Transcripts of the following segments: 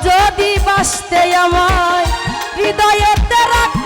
যদি বাঁচতে আমায় হৃদয়েতে রাখতাম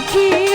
কোনদিনও